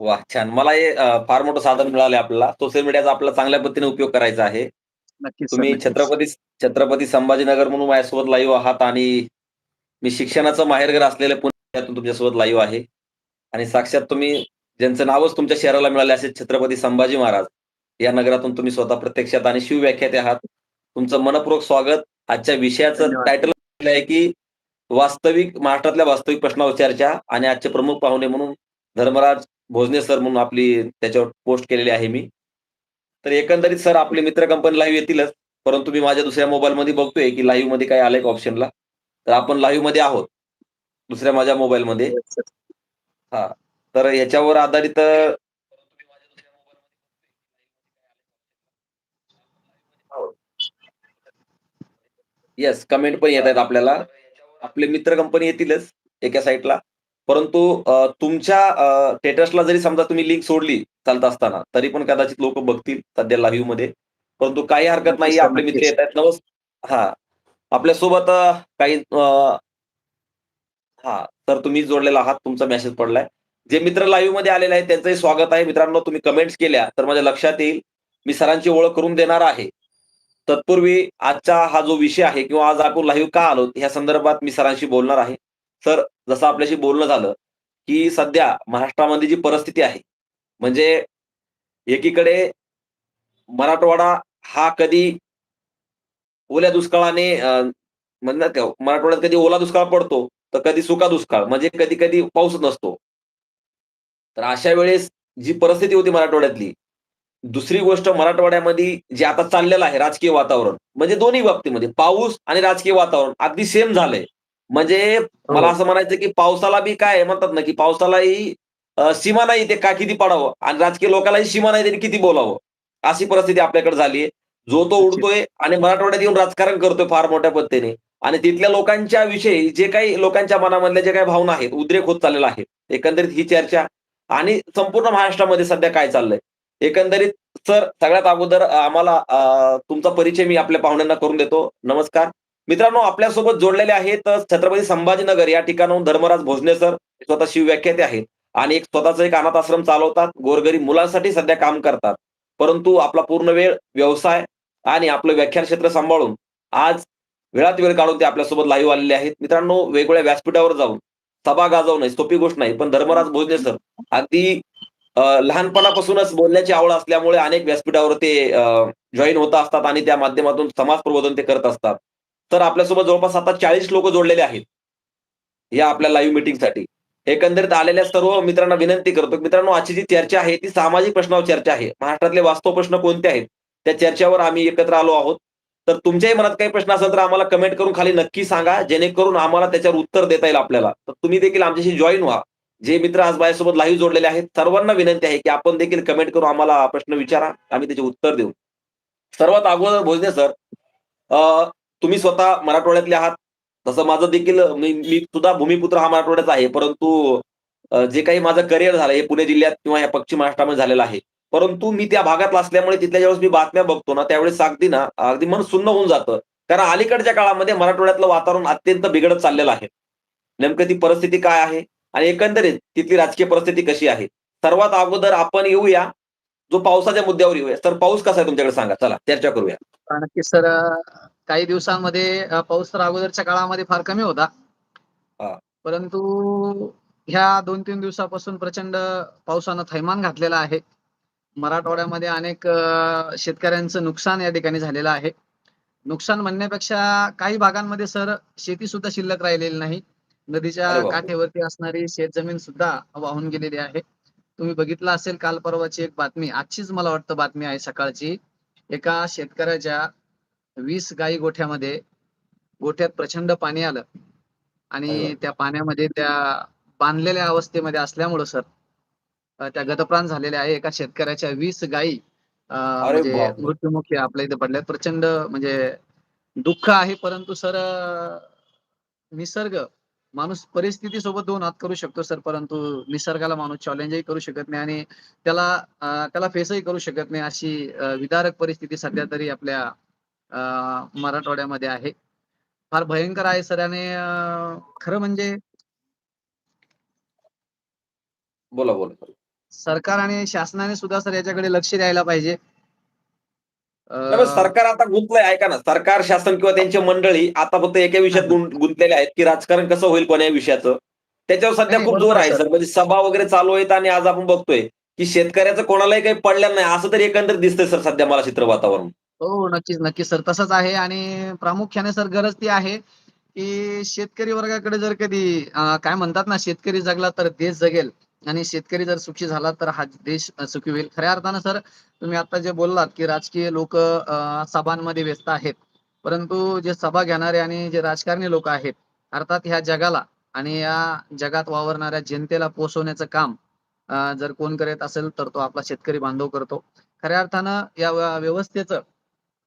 वाह! छान. मला हे अ, फार मोठं साधन मिळालंय आपल्याला. सोशल मीडियाचा आपल्याला चांगल्या पद्धतीने उपयोग करायचा आहे. नक्कीच सर, तुम्ही नक्कीच. छत्रपती छत्रपती संभाजीनगर म्हणून माझ्यासोबत लाईव्ह आहात आणि मी शिक्षणाचं माहेरघर असलेल्या पुण्यातून तुमच्यासोबत लाईव्ह आहे. आणि साक्षात तुम्ही ज्यांचं नावच तुमच्या शहराला मिळाले असे छत्रपती संभाजी महाराज या नगरातून तुम्ही स्वतः प्रत्यक्षात आणि शिवव्याख्याते आहात. तुमचं मनःपूर्वक स्वागत. आजच्या विषयाचं धन्यवाद. टायटल आहे, की वास्तविक महाराष्ट्रातल्या वास्तविक प्रश्नावर चर्चा आणि आजचे प्रमुख पाहुणे म्हणून धर्मराज भोजने सर म्हणून आपली त्याच्यावर पोस्ट केलेली आहे मी. तर एकंदरीत सर आपले मित्र कंपनी लाईव्ह येतीलच. परंतु मी माझ्या दुसऱ्या मोबाईलमध्ये बघतोय, की लाईव्हमध्ये काय आलंय का ऑप्शनला. तर आपण लाईव्हमध्ये आहोत. दुसऱ्या माझ्या मोबाईलमध्ये. मध्ये हा तर याच्यावर आधारित येस, कमेंट पण येतायत आपल्याला. आपले मित्र कंपनी येतीलच एका साईटला परंतु तुमच्या स्टेटसला जरी समजा तुम्ही लिंक सोडली चालत असताना, तरी पण कदाचित लोकं बघतील सध्या लाईव्हमध्ये. परंतु काही हरकत. सर, आपले मित्र नक्कीच. येतायत. नमस् हां. आपल्यासोबत अ, काही हां. तर तुम्ही जोडलेला आहात. तुमचा मेसेज पडलाय. जे मित्र लाईव्हमध्ये आलेले आहेत त्यांचंही स्वागत आहे. मित्रांनो तुम्ही कमेंट्स केल्या तर माझ्या लक्षात येईल. मी सरांची ओळख करून देणार आहे. तत्पूर्वी आजचा हा जो विषय आहे किंवा आज आपण लाईव्ह का आलो ह्या संदर्भात मी सरांशी बोलणार आहे. सर जसं आपल्याशी बोलणं झालं, की सध्या महाराष्ट्रामध्ये जी परिस्थिती आहे, म्हणजे एकीकडे मराठवाडा हा कधी ओल्या दुष्काळाने म्हणतात का मराठवाड्यात कधी ओला दुष्काळ पडतो, तर कधी सुका दुष्काळ म्हणजे कधी-कधी पाऊस नसतो. तर अशा वेळेस जी परिस्थिती होती मराठवाड्यातली, दुसरी गोष्ट मराठवाड्यामध्ये जे आता चाललेलं आहे राजकीय वातावरण, म्हणजे दोन्ही बाबतीमध्ये पाऊस आणि राजकीय वातावरण अगदी सेम झालंय. म्हणजे मला हो. असं म्हणायचं की पावसाला बी काय म्हणतात ना, की पावसालाही सीमा नाही ते का किती पडावं आणि राजकीय लोकांनाही सीमा नाही त्यांनी किती बोलावं. अशी परिस्थिती आपल्याकडे झाली. जो तो. उडतोय आणि मराठवाड्यात येऊन राजकारण करतोय फार मोठ्या पद्धतीने आणि तिथल्या लोकांच्या विषयी जे काही लोकांच्या मनामधल्या जे काही भावना आहेत, उद्रेक होत चाललेला आहे. एकंदरीत ही चर्चा आणि संपूर्ण महाराष्ट्रामध्ये सध्या काय चाललंय. एकंदरीत सर सगळ्यात अगोदर आम्हाला तुमचा परिचय मी आपल्या पाहुण्यांना करून देतो. नमस्कार. मित्रांनो आपल्यासोबत जोडलेले आहेत छत्रपती संभाजीनगर या ठिकाणाहून धर्मराज भोजने सर स्वतः शिवव्याख्याते आहेत आणि एक स्वतःचा एक अनाथ आश्रम चालवतात. गोरगरीब मुलांसाठी सध्या काम करतात. परंतु आपला पूर्ण वेळ व्यवसाय आणि आपलं व्याख्यान क्षेत्र सांभाळून आज वेळात वेळ काढून ते आपल्यासोबत लाईव्ह आलेले आहेत. मित्रांनो वेगवेगळ्या व्यासपीठावर जाऊन सभा गाजवणं सोपी गोष्ट नाही. पण धर्मराज भोजने सर अगदी लहानपणापासूनच बोलण्याची आवड असल्यामुळे अनेक व्यासपीठावर ते जॉईन होत असतात आणि त्या माध्यमातून समाज प्रबोधन ते करत असतात. तर आपल्यासोबत जवळपास आता चाळीस लोक जोडलेले आहेत. या आपल्या लाईव्ह मीटिंगसाठी. एकंदरीत आलेल्या सर्व मित्रांना विनंती करतो. मित्रांनो आजची जी चर्चा आहे ती सामाजिक प्रश्नावर चर्चा आहे. महाराष्ट्रातले वास्तव प्रश्न कोणते आहेत? त्या चर्चेवर आम्ही एकत्र आलो आहोत. तर तुमच्याही मनात काही प्रश्न असेल तर आम्हाला कमेंट करून खाली नक्की सांगा. जेणेकरून आम्हाला त्याच्यावर उत्तर देता येईल आपल्याला. तर तुम्ही देखील आमच्याशी जॉईन व्हा. जे मित्र आज माझ्यासोबत लाईव्ह जोडलेले आहेत, सर्वांना विनंती आहे, की आपण देखील कमेंट करून आम्हाला प्रश्न विचारा. आम्ही त्याचे उत्तर देऊ. सर्वात अगोदर भोजने सर, अ, तुम्ही स्वतः मराठवाड्यातले आहात. तसं माझं देखील मी सुद्धा भूमिपुत्र हा मराठवाड्याचा आहे. परंतु जे काही माझं करिअर झालं हे पुणे जिल्ह्यात किंवा या पश्चिम महाराष्ट्रामध्ये झालेलं आहे. परंतु मी त्या भागातला असल्यामुळे तिथल्या ज्यावेळेस मी बातम्या बघतो ना, त्यावेळेस अगदी ना, अगदी मन सुन्न होऊन जातं. कारण अलीकडच्या काळामध्ये मराठवाड्यातलं वातावरण अत्यंत बिघडत चाललेलं आहे. नेमकं ती परिस्थिती काय आहे? आणि एकंदरीत तिथली राजकीय परिस्थिती कशी आहे? सर्वात अगोदर आपण येऊया, जो पावसाच्या मुद्द्यावर येऊया. तर पाऊस कसा आहे तुमच्याकडे सांगा? चला चर्चा करूया. सर. काही दिवसांमध्ये पाऊस तर अगोदरच्या काळामध्ये फार कमी होता. परंतु ह्या 2-3 दिवसापासून प्रचंड पावसानं थैमान घातलेलं आहे. मराठवाड्यामध्ये अनेक शेतकऱ्यांचं नुकसान या ठिकाणी झालेलं आहे. नुकसान म्हणण्यापेक्षा काही भागांमध्ये सर शेती सुद्धा शिल्लक राहिलेली नाही. नदीच्या! काठेवरती असणारी शेतजमीन सुद्धा वाहून गेलेली आहे. तुम्ही बघितलं असेल काल परवाची एक बातमी, आजचीच मला वाटतं बातमी आहे सकाळची. एका शेतकऱ्याच्या 20 गाई गोठ्यामध्ये, गोठ्यात प्रचंड पाणी आलं आणि! त्या पाण्यामध्ये त्या बांधलेल्या अवस्थेमध्ये असल्यामुळं सर त्या गतप्राण झालेल्या आहे. एका शेतकऱ्याच्या 20 गायी म्हणजे! मृत्युमुखी आपल्या इथे पडल्यात. प्रचंड म्हणजे दुःख आहे. परंतु सर निसर्ग माणूस परिस्थितीसोबत 2 हात करू शकतो सर, परंतु निसर्गाला माणूस चॅलेंजही करू शकत नाही आणि त्याला त्याला फेसही करू शकत नाही. अशी विदारक परिस्थिती सध्या तरी आपल्या मराठवाड्यामध्ये आहे. फार भयंकर आहे सर आणि खरं म्हणजे बोला, बोला. सरकार आणि शासनाने सुद्धा सर याच्याकडे लक्ष द्यायला पाहिजे सरकार आता गुंतलंय ऐका ना सरकार शासन किंवा त्यांची मंडळी आता फक्त एका विषयात गुंतलेले आहेत की राजकारण कसं होईल कोण्या विषयाचं त्याच्यावर सध्या खूप जोर आहे सर. म्हणजे सभा वगैरे चालू आहेत आणि आज आपण बघतोय की शेतकऱ्याचं कोणालाही काही पडलेलं नाही असं तरी एकंदरीत दिसतंय सर सध्या मला चित्र वातावरण हो नक्कीच नक्कीच सर. तसंच आहे आणि प्रामुख्याने सर गरज ती आहे की शेतकरी वर्गाकडे जर कधी अं, काय म्हणतात ना शेतकरी जगला तर देश जगेल आणि शेतकरी जर सुखी झाला तर हा देश अं, सुखी होईल. खऱ्या अर्थानं सर तुम्ही आता जे बोललात की राजकीय लोक सभांमध्ये व्यस्त आहेत परंतु जे सभा घेणारे आणि जे राजकारणी लोक आहेत अर्थात ह्या जगाला आणि या जगात वावरणाऱ्या जनतेला पोहोचवण्याचं काम अं, जर कोण करत असेल तर तो आपला शेतकरी बांधव करतो. खऱ्या अर्थानं या व्य- व्यवस्थेचं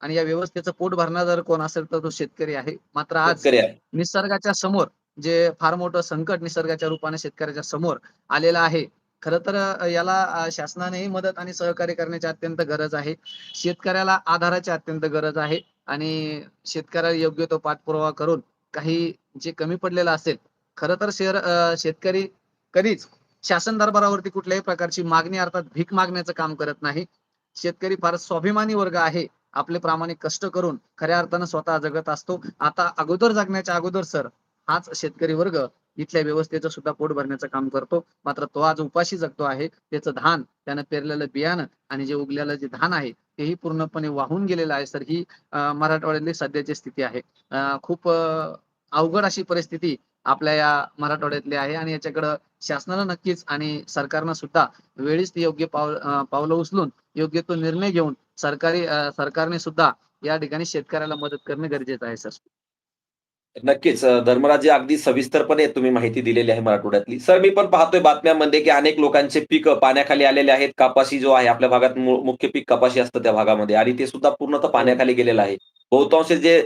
आणि या व्यवस्थेचं पोट भरणार जर कोण असेल तर तो शेतकरी आहे. मात्र आज निसर्गाच्या समोर जे फार मोठं संकट निसर्गाच्या रूपाने शेतकऱ्याच्या समोर आलेलं आहे. खरं तर याला शासनानेही मदत आणि सहकार्य करण्याची अत्यंत गरज आहे. शेतकऱ्याला आधाराची अत्यंत गरज आहे. आणि शेतकऱ्याला योग्य तो पाठपुरावा करून काही जे कमी पडलेलं असेल खरं तर शेर शेतकरी कधीच शासन दरबारावरती कुठल्याही प्रकारची मागणी अर्थात भीक मागण्याचं काम करत नाही. शेतकरी फार स्वाभिमानी वर्ग आहे. आपले प्रामाणिक कष्ट करून खऱ्या अर्थानं स्वतः जगत असतो. आता अगोदर जगण्याच्या अगोदर सर हाच शेतकरी वर्ग इथल्या व्यवस्थेचं सुद्धा पोट भरण्याचं काम करतो. मात्र तो आज उपाशी जगतो आहे. त्याचं धान त्यानं पेरलेलं बियाणं आणि जे उगलेलं जे धान आहे तेही पूर्णपणे वाहून गेलेलं आहे. सर ही मराठवाड्यातली सध्याची स्थिती आहे. खूप अवघड अशी परिस्थिती आपल्या या मराठवाड्यातली आहे आणि याच्याकडं शासनानं नक्कीच आणि सरकारनं सुद्धा वेळीच ते योग्य पाव पावलं उचलून योग्य तो निर्णय घेऊन सरकारी सरकारने सुद्धा या ठिकाणी शेतकऱ्याला मदत करणे गरजेचं आहे सर. नक्कीच धर्मराजे अगदी सविस्तरपणे तुम्ही माहिती दिलेली आहे मराठवाड्यातली. सर मी पण पाहतोय बातम्यामध्ये की अनेक लोकांचे पीक पाण्याखाली आलेले आहेत. कापाशी जो आहे आपल्या भागात मुख्य पीक कपाशी असतं त्या भागामध्ये आणि ते सुद्धा पूर्णतः पाण्याखाली गेलेलं आहे. बहुतांश जे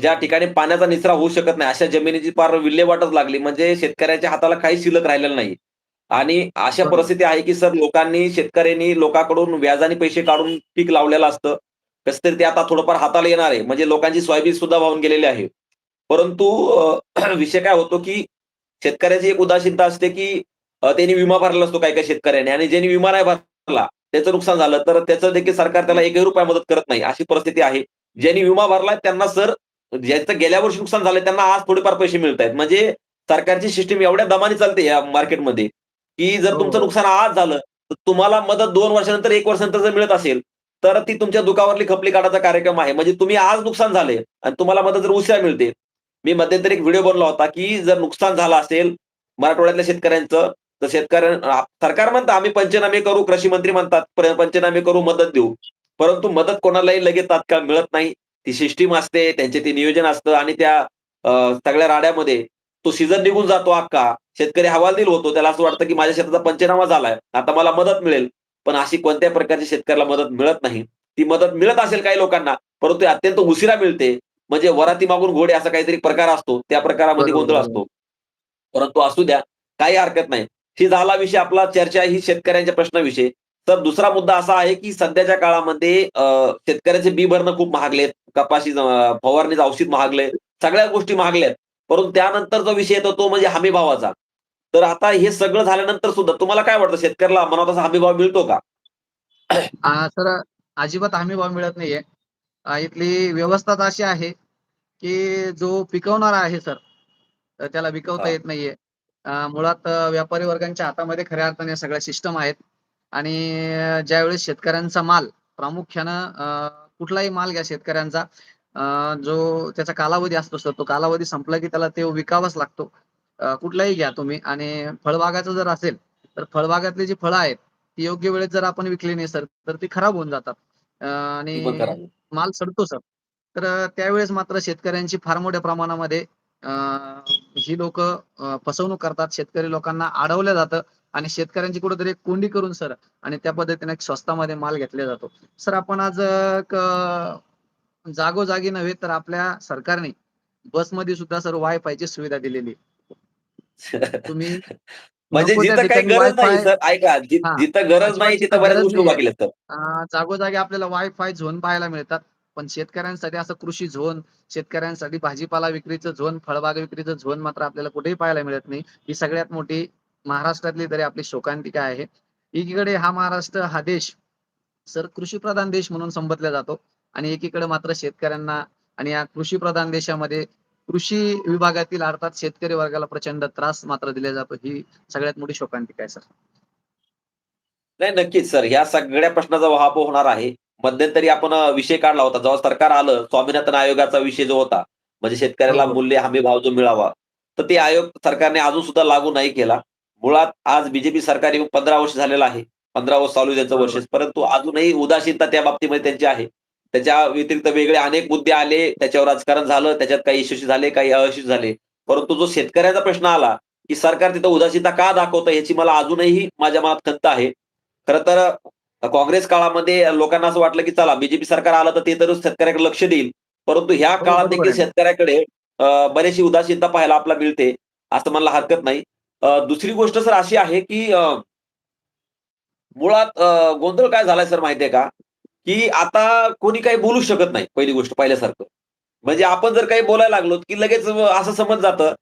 ज्या ठिकाणी पाण्याचा निचरा होऊ शकत नाही अशा जमिनीची फार विल्हेवाटच लागली. म्हणजे शेतकऱ्याच्या हाताला काही शिल्लक राहिलेलं नाही. आणि अशा. परिस्थिती आहे की सर लोकांनी शेतकऱ्यांनी लोकांकडून व्याजाने पैसे काढून पीक लावलेलं असतं. कसं तरी ते आता थोडंफार हाताला येणार आहे. म्हणजे लोकांची सोयाबीन सुद्धा वाहून गेलेली आहे. परंतु विषय काय होतो की शेतकऱ्याची एक उदासीनता असते की त्यांनी विमा भरला असतो काही काही शेतकऱ्याने. आणि ज्यांनी विमा नाही भरला त्याचं नुकसान झालं तर त्याचं देखील सरकार त्याला एकही रुपया मदत करत नाही अशी परिस्थिती आहे. ज्यांनी विमा भरलाय त्यांना सर ज्याचं गेल्या वर्षी नुकसान झालंय त्यांना आज थोडेफार पैसे मिळत आहेत म्हणजे सरकारची सिस्टीम एवढ्या दमाने चालते या मार्केटमध्ये की जर हो, तुमचं. नुकसान आज झालं तर तुम्हाला मदत दोन वर्षानंतर एक वर्षानंतर जर मिळत असेल तर ती तुमच्या दुखावरली खपली काढायचा कार्यक्रम आहे. म्हणजे तुम्ही आज नुकसान झाले आणि तुम्हाला मदत जर उशिरा मिळते. मी मध्यंतरी एक व्हिडिओ बनला होता की जर नुकसान झालं असेल मराठवाड्यातल्या शेतकऱ्यांचं तर शेतकऱ्यां सरकार म्हणतं आम्ही पंचनामे करू कृषी मंत्री म्हणतात "प- पंचनामे करू मदत देऊ. परंतु मदत कोणालाही लगेच तात्काळ मिळत नाही. ती सिस्टीम असते त्यांचे ते नियोजन असतं आणि त्या सगळ्या राड्यामध्ये तो सीझन निघून जातो अख्खा शेतकरी हवालदिल होतो. त्याला असं वाटतं की माझ्या शेताचा पंचनामा झालाय. आता मला मदत मिळेल. पण अशी कोणत्या प्रकारची शेतकऱ्याला मदत मिळत नाही. ती मदत मिळत असेल काही लोकांना परंतु अत्यंत उशिरा मिळते. म्हणजे वराती मागून घोडे असा काहीतरी प्रकार असतो. त्या प्रकारामध्ये गोंधळ. असतो. परंतु असू द्या काही हरकत नाही. ही झाला विषय आपला चर्चा ही शेतकऱ्यांच्या प्रश्नाविषयी. तर दुसरा मुद्दा असा आहे की सध्याच्या काळामध्ये शेतकऱ्याचे बी भरणं खूप महागलेत कपाशी फवारणीचं औषध महागले सगळ्या गोष्टी महागल्यात परंतु त्यानंतर जो विषय येतो तो म्हणजे हमी भावाचा तर आता हे सगळं झाल्यानंतर सुद्धा तुम्हाला काय वाटतं? शेतकऱ्याला मनात असा हमी भाव मिळतो का? सर अजिबात हमी भाव मिळत नाहीये. इथली व्यवस्था तर अशी आहे की जो पिकवणारा आहे सर त्याला विकवता. येत नाहीये. मुळात व्यापारी वर्गांच्या हातामध्ये खऱ्या अर्थाने सगळ्या सिस्टम आहेत. आणि ज्यावेळेस शेतकऱ्यांचा माल प्रामुख्यानं कुठलाही माल घ्या शेतकऱ्यांचा जो त्याचा कालावधी असतो सर तो कालावधी संपला की त्याला ते विकावाच लागतो. कुठलाही घ्या तुम्ही. आणि फळबागाचं जर असेल तर फळबागातली जी फळं आहेत ती योग्य वेळेत जर आपण विकली नाही सर तर ती खराब होऊन जातात. आणि माल सडतो सर. तर त्यावेळेस मात्र शेतकऱ्यांची फार मोठ्या प्रमाणामध्ये अ, ही लोक फसवणूक करतात. शेतकरी लोकांना अडवलं जातं आणि शेतकऱ्यांची कुठेतरी एक कोंडी करून सर आणि त्या पद्धतीने स्वस्तामध्ये माल घेतला जातो. सर आपण आज जागोजागी नव्हे तर आपल्या सरकारने बसमध्ये सुद्धा सर वायफायची सुविधा दिलेली. तुम्ही म्हणजे जिथं काही गरज नाही सर ऐका जिथं गरज नाही तिथं बऱ्याच गोष्टी उभा जागोजागी आपल्याला वायफाय झोन पाहायला मिळतात. पण शेतकऱ्यांसाठी असं कृषी झोन शेतकऱ्यांसाठी भाजीपाला विक्रीचं झोन फळबाग विक्रीचं झोन मात्र आपल्याला कुठेही पाहायला मिळत नाही. ही सगळ्यात मोठी महाराष्ट्रातली तरी आपली शोकांतिका आहे. एकीकडे हा महाराष्ट्र हा देश सर कृषीप्रधान देश म्हणून संबोधला जातो. आणि एकीकडे मात्र शेतकऱ्यांना आणि या कृषीप्रधान देशामध्ये कृषी विभागातील अर्थात शेतकरी वर्गाला प्रचंड त्रास मात्र दिला जातो. ही सगळ्यात मोठी शोकांतिका आहे सर. नाही नक्कीच सर. ह्या सगळ्या प्रश्नाचा वहापोह होणार आहे. मध्यंतरी आपण विषय काढला होता. जेव्हा सरकार आलं स्वामीनाथन आयोगाचा विषय जो होता म्हणजे शेतकऱ्याला बरोबर. मूल्य हमी भाव जो मिळावा तर ते आयोग सरकारने अजून सुद्धा लागू नाही केला. मुळात आज बीजेपी सरकार येऊन पंधरा वर्ष झालेलं आहे. पंधरा वर्ष चालू त्यांचं वर्ष. परंतु अजूनही उदासीनता त्या बाबतीमध्ये त्यांची आहे. त्याच्या व्यतिरिक्त वेगळे अनेक मुद्दे आले त्याच्यावर राजकारण झालं त्याच्यात काही यशस्वी झाले काही अयशस्वी झाले. परंतु जो शेतकऱ्याचा प्रश्न आला की सरकार तिथं उदासीनता का दाखवतं याची मला अजूनही माझ्या मनात खंत आहे. खरं तर काँग्रेस काळामध्ये लोकांना असं वाटलं की चला बीजेपी सरकार आलं तर ते तर शेतकऱ्याकडे लक्ष देईल. परंतु ह्या हो, काळात देखील. शेतकऱ्याकडे बरीचशी उदासीनता पाहायला आपल्याला मिळते असं मला हरकत नाही. दुसरी गोष्ट सर अशी आहे की मुळात गोंधळ काय झालाय सर माहितीये का? की आता कोणी काही बोलू शकत नाही पहिली गोष्ट पहिल्यासारखं. म्हणजे आपण जर काही बोलायला लागलो की लगेच असं समज जातं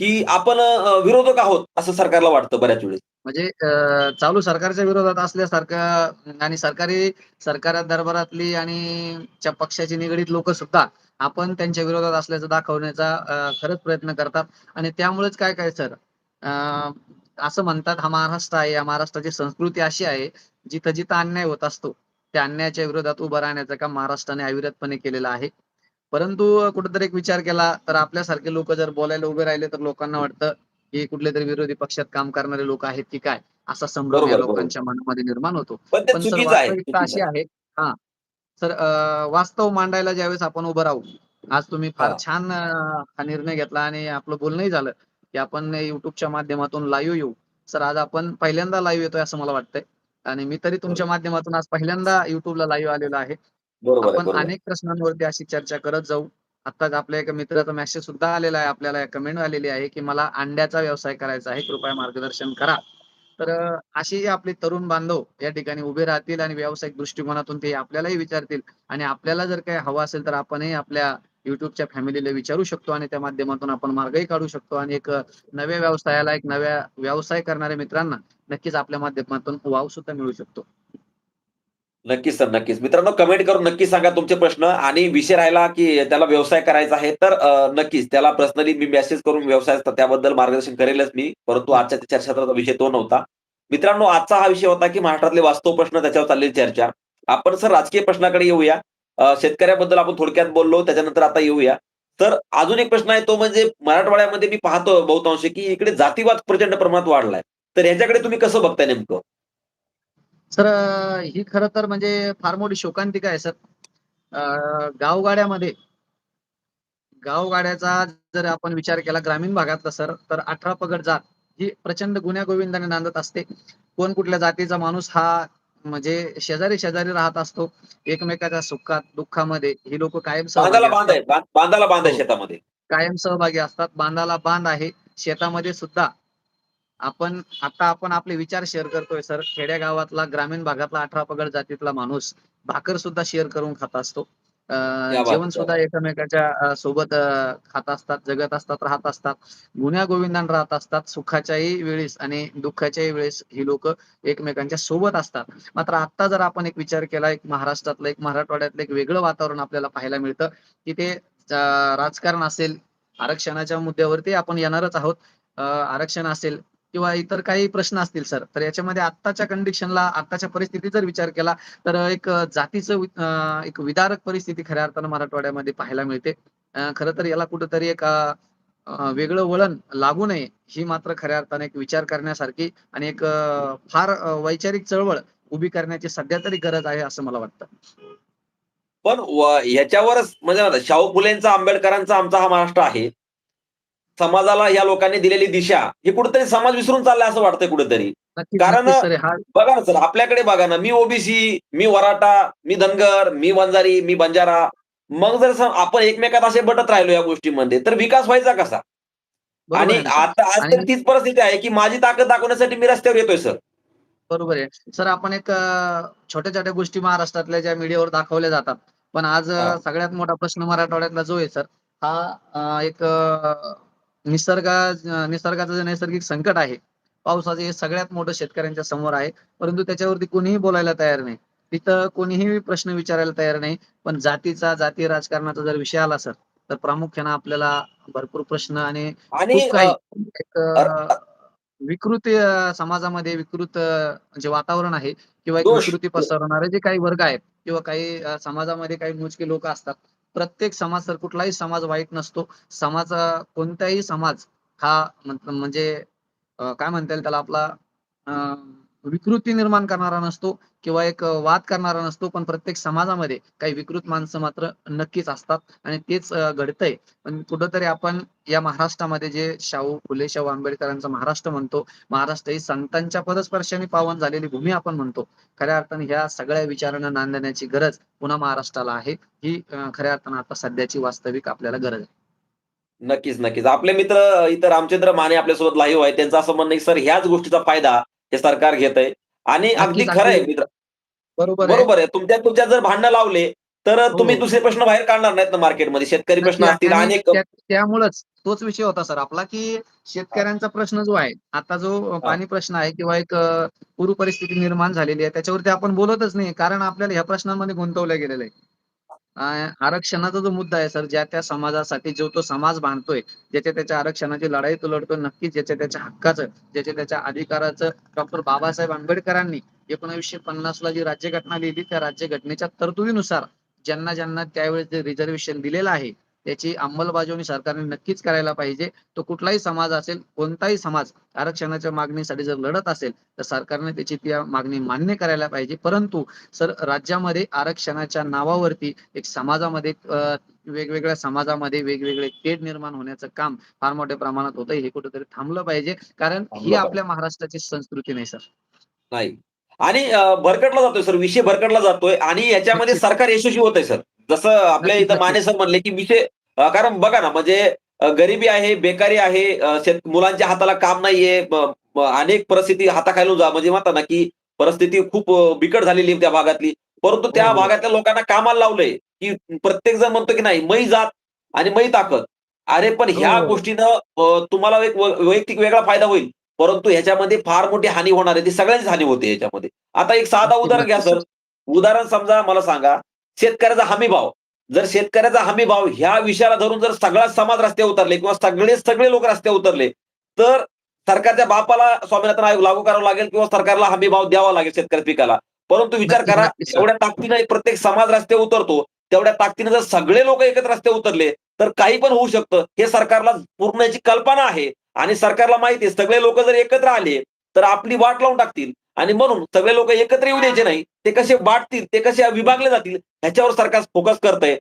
की आपण विरोधक आहोत असं सरकारला वाटतं बऱ्याच वेळेस. म्हणजे चालू सरकारच्या विरोधात असल्यासारखं आणि सरकारी सरकार दरबारातली आणि च्या पक्षाची निगडीत लोक सुद्धा आपण त्यांच्या विरोधात असल्याचं दाखवण्याचा खरंच प्रयत्न करतात. आणि त्यामुळेच काय काय सर? असं म्हणतात हा महाराष्ट्र आहे या महाराष्ट्राची संस्कृती अशी आहे जिथं जिथं अन्याय होत असतो त्या अन्यायाच्या विरोधात उभं राहण्याचं काम महाराष्ट्राने अविरतपणे केलेलं आहे. परंतु कुठेतरी एक विचार केला तर आपल्यासारखे लोक जर बोलायला उभे राहिले तर लोकांना वाटतं की कुठले तरी विरोधी पक्षात काम करणारे लोक आहेत की काय? असा संभ्रम या. लोकांच्या मनामध्ये निर्माण होतो. पण सर वास्तविकता अशी आहे. हा. सर वास्तव मांडायला ज्यावेळेस आपण उभं राहू आज तुम्ही फार. छान हा निर्णय घेतला आणि आपलं बोलणंही झालं की आपण युट्यूबच्या माध्यमातून लाईव्ह येऊ. सर आज आपण पहिल्यांदा लाईव्ह येतोय असं मला वाटतंय. आणि मी तरी तुमच्या माध्यमातून आज पहिल्यांदा युट्यूबला लाईव्ह आलेलो आहे. आपण. अनेक प्रश्नांवरती अशी चर्चा करत जाऊ. आताच आपल्या एका मित्राचा मेसेज सुद्धा आलेला आहे. आपल्याला कमेंट आलेली आहे की मला अंड्याचा व्यवसाय करायचा आहे. कृपया मार्गदर्शन करा. तर अशी आपले तरुण बांधव या ठिकाणी उभे राहतील आणि व्यावसायिक दृष्टिकोनातून ते आपल्यालाही विचारतील. आणि आपल्याला जर काही हवं असेल तर आपणही आपल्या युट्यूबच्या फॅमिलीला विचारू शकतो आणि त्या माध्यमातून आपण मार्गही काढू शकतो. आणि एक नव्या व्यवसायाला एक नव्या व्यवसाय करणाऱ्या मित्रांना नक्कीच आपल्या माध्यमातून वाव सुद्धा मिळू शकतो. नक्कीच सर नक्कीच. मित्रांनो कमेंट करून नक्की सांगा तुमचे प्रश्न आणि विषय राहिला की त्याला व्यवसाय करायचा आहे तर नक्कीच त्याला पर्सनली मी मेसेज करून व्यवसाय त्याबद्दल मार्गदर्शन करेलच मी परंतु आजच्या चर्चाचा विषय तो नव्हता. मित्रांनो आजचा हा विषय होता की महाराष्ट्रातले वास्तव प्रश्न त्याच्यावर चाललेली चर्चा. आपण सर राजकीय प्रश्नाकडे येऊया. शेतकऱ्याबद्दल आपण थोडक्यात बोललो त्याच्यानंतर आता येऊया. तर अजून एक प्रश्न आहे तो म्हणजे मराठवाड्यामध्ये मी पाहतो बहुतांश की इकडे जातीवाद प्रचंड प्रमाणात वाढलाय. तर ह्याच्याकडे तुम्ही कसं बघताय नेमकं? सर ही खरं तर म्हणजे फार मोठी शोकांतिका आहे सर. गावगाड्यामध्ये गावगाड्याचा जर आपण विचार केला ग्रामीण भागातला सर तर अठरा पगड जात ही प्रचंड गुन्ह्या गोविंदाने नांदत असते. कोण कुठल्या जातीचा माणूस हा म्हणजे शेजारी शेजारी राहत असतो एकमेकाच्या सुखात दुःखामध्ये ही लोक कायम बांध आहे बांधाला बांध आहे हो. शेतामध्ये. कायम सहभागी असतात बांधाला बांध आहे. शेतामध्ये सुद्धा आपण आता आपण आपले विचार शेअर करतोय सर खेड्या गावातला ग्रामीण भागातला अठरा पगड जातीतला माणूस भाकर सुद्धा शेअर करून खात असतो. जेवण. सुद्धा एकमेकाच्या सोबत खात असतात जगत असतात राहत असतात. गुन्ह्या गोविंदान राहत असतात सुखाच्याही वेळेस आणि दुःखाच्याही वेळेस ही लोक एकमेकांच्या सोबत असतात. मात्र आता जर आपण एक विचार केला एक महाराष्ट्रातलं एक मराठवाड्यातलं एक वेगळं वातावरण आपल्याला पाहायला मिळतं की ते राजकारण असेल आरक्षणाच्या मुद्द्यावरती आपण येणारच आहोत. आरक्षण असेल किंवा इतर काही प्रश्न असतील सर तर याच्यामध्ये आत्ताच्या कंडिशनला आत्ताच्या परिस्थितीत जर विचार केला तर एक जातीचं एक विदारक परिस्थिती खऱ्या अर्थानं मराठवाड्यामध्ये पाहायला मिळते. खर तर याला कुठंतरी एक वेगळं वळण लागू नये ही मात्र खऱ्या अर्थाने एक विचार करण्यासारखी आणि एक फार वैचारिक चळवळ उभी करण्याची सध्या तरी गरज आहे असं मला वाटतं. पण याच्यावरच म्हणजे शाहू फुलेंचा आंबेडकरांचा आमचा हा महाराष्ट्र आहे. समाजाला या लोकांनी दिलेली दिशा हे कुठेतरी समाज विसरून चाललाय असं वाटतंय कुठेतरी. कारण- बघा ना सर आपल्याकडे बघा ना मी ओबीसी मी वराटा मी धनगर मी वंजारी मी बंजारा मग जर आपण एकमेकात असे बटत राहिलो या गोष्टीमध्ये तर विकास व्हायचा कसा? आणि? आता आज तर तीच परिस्थिती आहे की माझी ताकद दाखवण्यासाठी मी रस्त्यावर येतोय सर. बरोबर आहे. सर आपण एक छोट्या छोट्या गोष्टी महाराष्ट्रातल्या ज्या मीडियावर दाखवल्या जातात. पण आज. सगळ्यात मोठा प्रश्न मराठवाड्यातला जो आहे सर हा एक निसर्ग निसर्गाचं जे नैसर्गिक संकट आहे पावसाचे हे सगळ्यात मोठं शेतकऱ्यांच्या समोर आहे. परंतु त्याच्यावरती कोणीही बोलायला तयार नाही. तिथं कोणीही प्रश्न विचारायला तयार नाही. पण जातीचा जाती राजकारणाचा जर विषय आला सर तर प्रामुख्यानं आपल्याला भरपूर प्रश्न आणि विकृत समाजामध्ये विकृत जे वातावरण आहे किंवा विकृती पसरवणारे जे काही वर्ग आहेत किंवा काही समाजामध्ये काही मोजके लोक असतात प्रत्येक समाज सर कुठलाही समाज वाईट नसतो. समाज कोणताही समाज हा म्हणजे काय म्हणता येईल त्याला आपला अ, विकृती निर्माण करणारा नसतो किंवा एक वाद करणारा नसतो पण प्रत्येक समाजामध्ये काही विकृत माणसं मात्र नक्कीच असतात आणि तेच घडतंय पण कुठंतरी आपण या महाराष्ट्रामध्ये जे शाहू फुले शाहू आंबेडकरांचा महाराष्ट्र म्हणतो महाराष्ट्र ही संतांच्या पदस्पर्शाने पावन झालेली भूमी आपण म्हणतो खऱ्या अर्थाने ह्या सगळ्या विचारांना नांदण्याची गरज पुन्हा महाराष्ट्राला आहे ही खऱ्या अर्थानं आता सध्याची वास्तविक आपल्याला गरज आहे नक्कीच, नक्कीच. आपले मित्र इतर रामचंद्र माने आपल्यासोबत लाईव्ह आहे. त्यांचं असं म्हणणं सर ह्याच गोष्टीचा फायदा हे सरकार घेतंय आणि अगदी खरं आहे मित्र. बरोबर आहे बरोबर आहे. तुमच्या तुमच्यात जर भांडणं लावले, तर हो तुम्ही दुसरे प्रश्न बाहेर काढणार नाहीत ना मार्केटमध्ये. शेतकरी प्रश्न असतील आणि अनेक त्या त्यामुळंच तोच विषय होता सर आपला की शेतकऱ्यांचा प्रश्न जो आहे आता जो. पाणी प्रश्न आहे किंवा एक पूर परिस्थिती निर्माण झालेली आहे त्याच्यावरती आपण बोलतच नाही कारण आपल्याला ह्या प्रश्नांमध्ये गुंतवलं गेलेलं आहे आरक्षणाचा जो मुद्दा आहे सर ज्या त्या समाजासाठी जो तो समाज बांधतोय ज्याच्या त्याच्या आरक्षणाची लढाई तो लढतोय नक्कीच ज्याच्या त्याच्या हक्काचं ज्याच्या त्याच्या अधिकाराचं डॉक्टर बाबासाहेब आंबेडकरांनी एकोणीसशे पन्नास ला जी राज्यघटना लिहिली त्या राज्यघटनेच्या तरतुदीनुसार ज्यांना ज्यांना त्यावेळेस जे रिझर्वेशन दिलेलं आहे त्याची अंमलबजावणी सरकारने नक्कीच करायला पाहिजे. तो कुठलाही समाज असेल कोणताही समाज आरक्षणाच्या मागणीसाठी जर लढत असेल तर सरकारने त्याची ती मागणी मान्य करायला पाहिजे. परंतु सर राज्यामध्ये आरक्षणाच्या नावावरती एक समाजामध्ये वेगवेगळ्या समाजामध्ये वेगवेगळे तेढ निर्माण होण्याचं काम फार मोठ्या प्रमाणात होतंय. हे कुठेतरी थांबलं पाहिजे. कारण ही. आपल्या महाराष्ट्राची संस्कृती नाही सर. नाही. आणि भरकटला जातोय सर, विषय भरकटला जातोय आणि याच्यामध्ये सरकार यशस्वी होतंय सर. जसं आपल्या इथं माने सर म्हणले, की विषय कारण बघा ना, म्हणजे गरिबी आहे, बेकारी आहे, शेत मुलांच्या हाताला काम नाहीये, अनेक परिस्थिती हाताखालून जा म्हणजे म्हणतात ना, की परिस्थिती खूप बिकट झालेली आहे त्या भागातली. परंतु त्या भागातल्या लोकांना कामाला लावलंय, की प्रत्येक जण म्हणतो, की नाही मै जात आणि मै ताकद. अरे पण ह्या हो गोष्टीनं तुम्हाला एक वैयक्तिक वेगळा फायदा होईल. परंतु ह्याच्यामध्ये फार मोठी हानी होणार आहे. ती सगळ्यांचीच हानी होते ह्याच्यामध्ये. आता एक साधा उदाहरण घ्या. सर उदाहरण समजा मला सांगा, शेतकऱ्याचा हमी भाव. जर शेतकऱ्याचा हमी भाव ह्या विषयाला धरून जर सगळा समाज रस्त्यावर उतरले किंवा सगळे सगळे लोक रस्त्यावर उतरले, तर सरकारच्या बापाला स्वामीनाथन आयोग लागू करावा लागेल किंवा सरकारला हमी भाव द्यावा लागेल शेतकरी पिकाला. परंतु विचार करा, जेवढ्या ताकदीने प्रत्येक समाज रस्त्यावर उतरतो, तेवढ्या ताकदीने जर सगळे लोक एकत्र रस्त्यावर उतरले, तर काही पण होऊ शकतं. हे सरकारला पूर्ण याची कल्पना आहे आणि सरकारला माहिती आहे सगळे लोक जर एकत्र आले, तर आपली वाट लावून टाकतील आणि म्हणून सगळे लोक एकत्र येऊ द्यायचे नाही. ते कसे वाटतील, ते कसे विभागले जातील, ह्याच्यावर सरकार फोकस करतंय.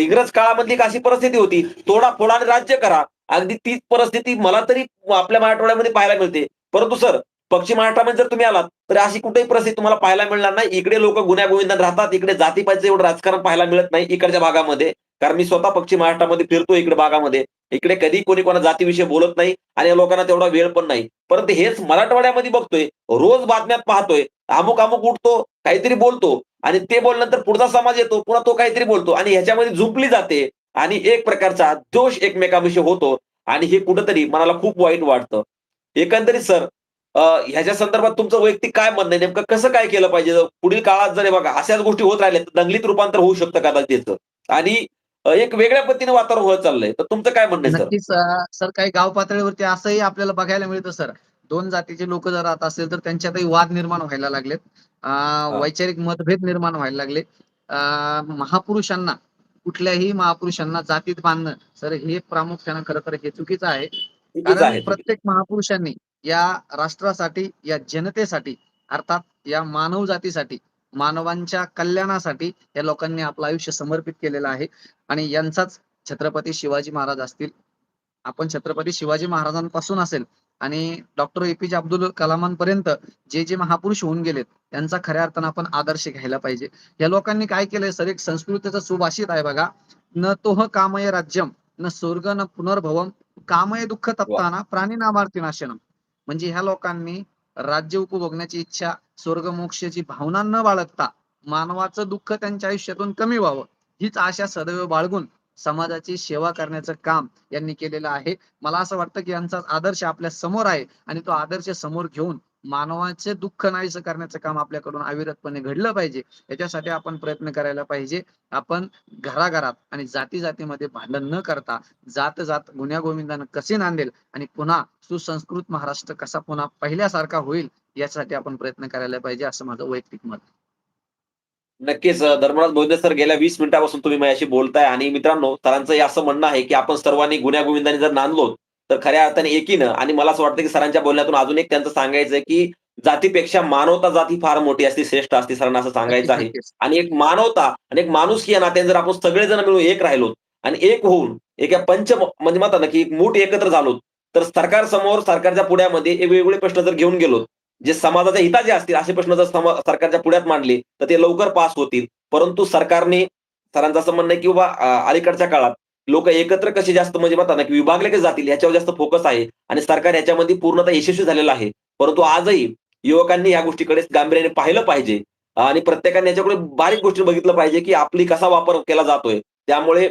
इंग्रज काळामधली एक अशी परिस्थिती होती, तोडा-फोडा राज्य करा. अगदी तीच परिस्थिती मला तरी आपल्या मराठवाड्यामध्ये पाहायला मिळते. परंतु सर, पश्चिम महाराष्ट्रामध्ये जर तुम्ही आलात, तर अशी कुठेही परिस्थिती तुम्हाला पाहायला मिळणार नाही. इकडे लोक गुण्यागोविंदात राहतात. इकडे जातीपातीचं एवढं राजकारण पाहायला मिळत नाही इकडच्या भागामध्ये. कारण मी स्वतः पश्चिम महाराष्ट्रामध्ये फिरतो इकडे भागामध्ये. इकडे कधी कोणी कोणा जातीविषयी बोलत नाही आणि या लोकांना तेवढा वेळ पण नाही. परंतु हेच मराठवाड्यामध्ये बघतोय, रोज बातम्यात पाहतोय, अमुक-अमुक उठतो, काहीतरी बोलतो आणि ते बोलल्यानंतर पुढचा समाज येतो, पुन्हा तो काहीतरी बोलतो आणि ह्याच्यामध्ये झुंपली जाते आणि एक प्रकारचा दोष एकमेकांविषयी होतो आणि हे कुठंतरी मनाला खूप वाईट वाटतं. एकंदरीत सर ह्याच्या संदर्भात तुमचं वैयक्तिक काय म्हणणं नेमकं कसं काय केलं पाहिजे? पुढील काळात जर बघा अशाच गोष्टी होत राहिल्या, तर दंगलीत रूपांतर होऊ शकतं कदाचित त्याचं आणि एक वेगळ्या पद्धतीने वातावरण होत चाललंय. तर तुमचं काय म्हणणं सर? सर काही गाव पातळीवरती असंही आपल्याला बघायला मिळतं सर. दोन जातीचे लोक जर राहत असेल तर त्यांच्यातही वाद निर्माण व्हायला लागलेत. वैचारिक मतभेद निर्माण व्हायला लागले. अ, महापुरुषांना कुठल्याही महापुरुषांना जातीत बांधणं सर हे प्रामुख्यानं खरं तर हे चुकीचं आहे. कारण. प्रत्येक महापुरुषांनी या राष्ट्रासाठी, या जनतेसाठी अर्थात या मानव जातीसाठी, मानवांच्या कल्याणासाठी या लोकांनी आपलं आयुष्य समर्पित केलेलं आहे आणि यांचाच छत्रपती शिवाजी महाराज असतील. आपण छत्रपती शिवाजी महाराजांपासून असेल आणि डॉक्टर एपीजे अब्दुल कलामांपर्यंत जे जे महापुरुष होऊन गेलेत, त्यांचा खऱ्या अर्थानं आपण आदर्श घ्यायला पाहिजे. या लोकांनी काय केलंय सर, एक संस्कृतीचं सुभाषित आहे बघा. "न तोह कामय राज्यम, न स्वर्ग न पुनर्भवम, कामय दुःख! तप्ताना प्राणी नामार्ती नाशनम." म्हणजे ह्या लोकांनी राज्य उपभोगण्याची इच्छा, स्वर्ग मोक्षाची भावना न बाळगता मानवाचं दुःख त्यांच्या आयुष्यातून कमी व्हावं, हीच आशा सदैव बाळगून समाजाची सेवा करण्याचं काम यांनी केलेलं आहे. मला असं वाटतं की यांचा आदर्श आपल्यासमोर आहे आणि तो आदर्श समोर घेऊन मानवाचे दुःख नाहीसं करण्याचं काम आपल्याकडून अविरतपणे घडलं पाहिजे. याच्यासाठी आपण प्रयत्न करायला पाहिजे. आपण घराघरात आणि जाती जातीमध्ये भांडण न करता जात जात गुन्ह्यागोविंदानं कसे नांदेल आणि पुन्हा सुसंस्कृत महाराष्ट्र कसा पुन्हा पहिल्यासारखा होईल यासाठी आपण प्रयत्न करायला पाहिजे असं माझं वैयक्तिक मत नक्कीच धर्मराज भोजने सर गेल्या वीस मिनिटापासून तुम्ही माझ्याशी बोलताय आणि मित्रांनो सरांचं हे असं म्हणणं आहे की आपण सर्वांनी गुन्ह्यागोविंदाने जर नांदलो तर खऱ्या अर्थाने एकीनं आणि मला असं वाटतं की सरांच्या बोलण्यातून अजून एक त्यांचं सांगायचं की जातीपेक्षा मानवता जाती फार मोठी असते श्रेष्ठ असते सरांना असं सांगायचं आहे. आणि एक मानवता आणि एक माणुसकी या नात्याने जर आपण सगळेजण मिळून एक राहिलो आणि एक होऊन एका पंच म्हणजे म्हणतात ना की एक मूठ एकत्र झालो तर सरकार समोर सरकारच्या पुढ्यामध्ये वेगवेगळे प्रश्न जर घेऊन गेलो जे समाजाच्या हिताचे असतील असे प्रश्न जर सरकारच्या पुढ्यात मांडले तर ते लवकर पास होतील. परंतु सरकारने सरांचं असं म्हणणं आहे की बाबा अलीकडच्या काळात लोक एकत्र कसे जास्त म्हणजे म्हणतात ना की विभागले कसे जातील याच्यावर जास्त फोकस आहे आणि सरकार याच्यामध्ये पूर्णतः यशस्वी झालेलं आहे. परंतु आजही युवकांनी या गोष्टीकडे गांभीर्याने पाहिलं पाहिजे. आणि प्रत्येकाने याच्याकडे बारीक गोष्टी बघितलं पाहिजे की आपली कसा वापर केला जातोय. त्यामुळे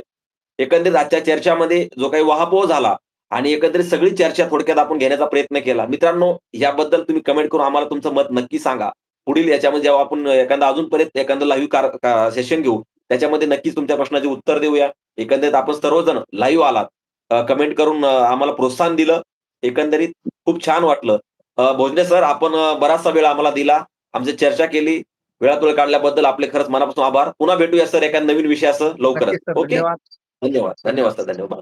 एकंदरीत आजच्या चर्चामध्ये जो काही वाहापोह झाला आणि एकंदरीत सगळी चर्चा थोडक्यात आपण घेण्याचा प्रयत्न केला. मित्रांनो याबद्दल तुम्ही कमेंट करून आम्हाला तुमचं मत नक्की सांगा. पुढील याच्यामध्ये जेव्हा आपण एखादा अजूनपर्यंत एखादं लाईव्ह सेशन घेऊ त्याच्यामध्ये नक्कीच तुमच्या प्रश्नाचे उत्तर देऊया. एकंदरीत आपण सर्वजण लाईव्ह आलात. कमेंट करून आम्हाला प्रोत्साहन दिलं. एकंदरीत खूप छान वाटलं. भोजने सर आपण बराचसा वेळ आम्हाला दिला. आमची चर्चा केली. वेळात वेळ काढल्याबद्दल आपले खरंच मनापासून आभार. पुन्हा भेटूया सर एका नवीन विषयासह लवकरच. ओके? धन्यवाद. धन्यवाद सर धन्यवाद.